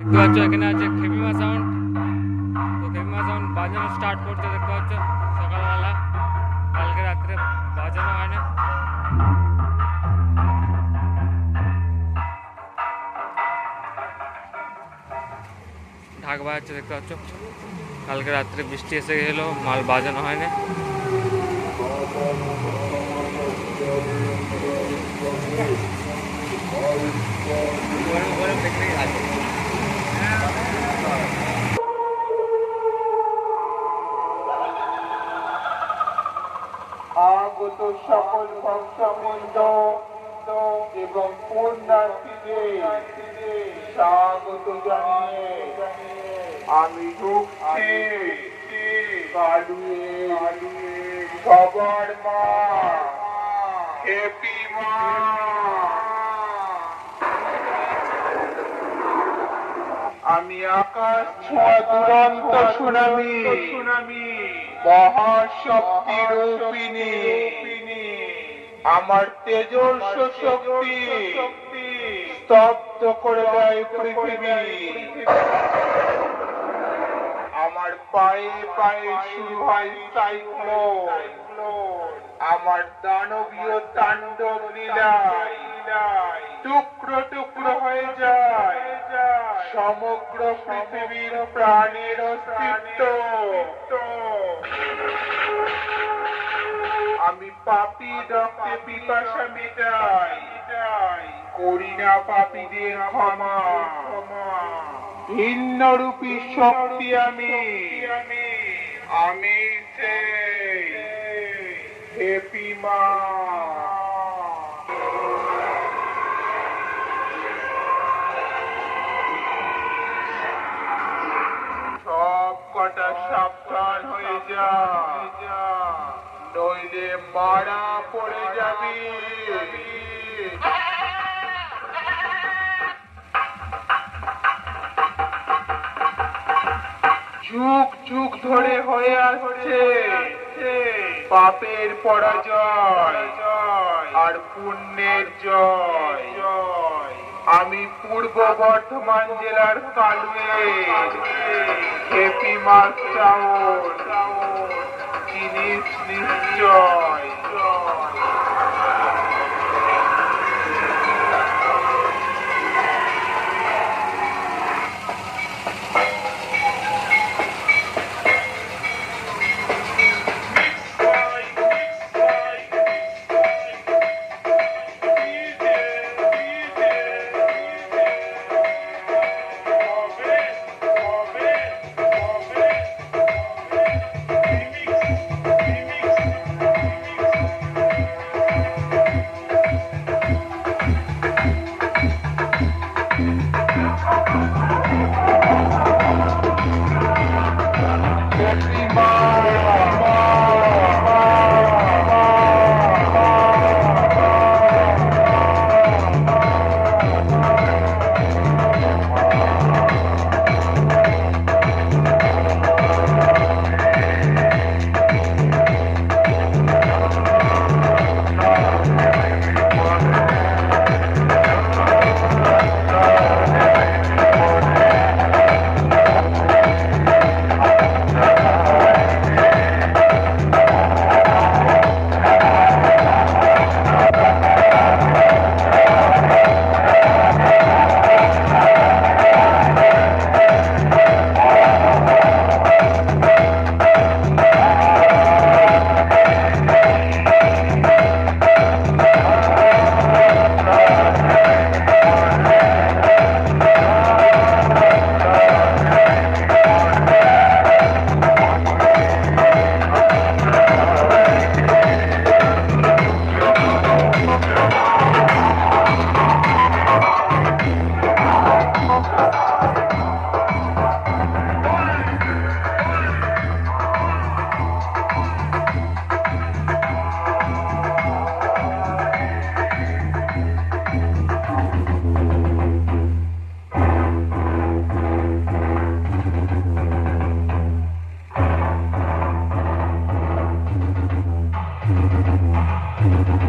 দেখতে পাচ্ছ, এখানে আছে খেপিমা সাউন্ড তো খেপিমা সাউন্ড বাজানো স্টার্ট করতে দেখতে পাচ্ছ? সকালবেলা, কালকে রাত্রে বাজানো হয় না। ঢাক বাজাচ্ছে, দেখতে পাচ্ছ? কালকে রাত্রে বৃষ্টি এসে গেছিল, মাল বাজানো হয় না। সকল ভক্তবৃন্দ এবং পুণ্যার্থীদের স্বাগত জানিয়ে আমি ঢুকছি কালুয়ে সবার মা। হেপি মা। আমি আকাশ ছোঁয়া দুরন্ত সুনামি। সুনামি মহাশক্তি রূপিণী আমার তেজস্ব শক্তি স্তব্ধ করে দেয় পৃথিবী। আমার পায়ে পায়ে শুরু হয় সাইক্লোন আমার দানবীয় তাণ্ডব লীলায় টুকরো টুকরো হয়ে যায়। সমগ্র পৃথিবীর প্রাণের অস্তিত্ব। আমি পাপি রক্তে পিপাসা মেটাই। করি না পাপীদের ক্ষমা। ভিন্নরূপী শক্তি আমি। আমি সেই। হেপি মা মারা পড়ে যাবি। যুগ যুগ ধরে হয়ে আসছে। পাপের পরাজয় আর পুণ্যের জয়। আমি পূর্ব বর্ধমান জেলার কালুয়ে। হেপি মাস জিনিস নিশ্চয় People!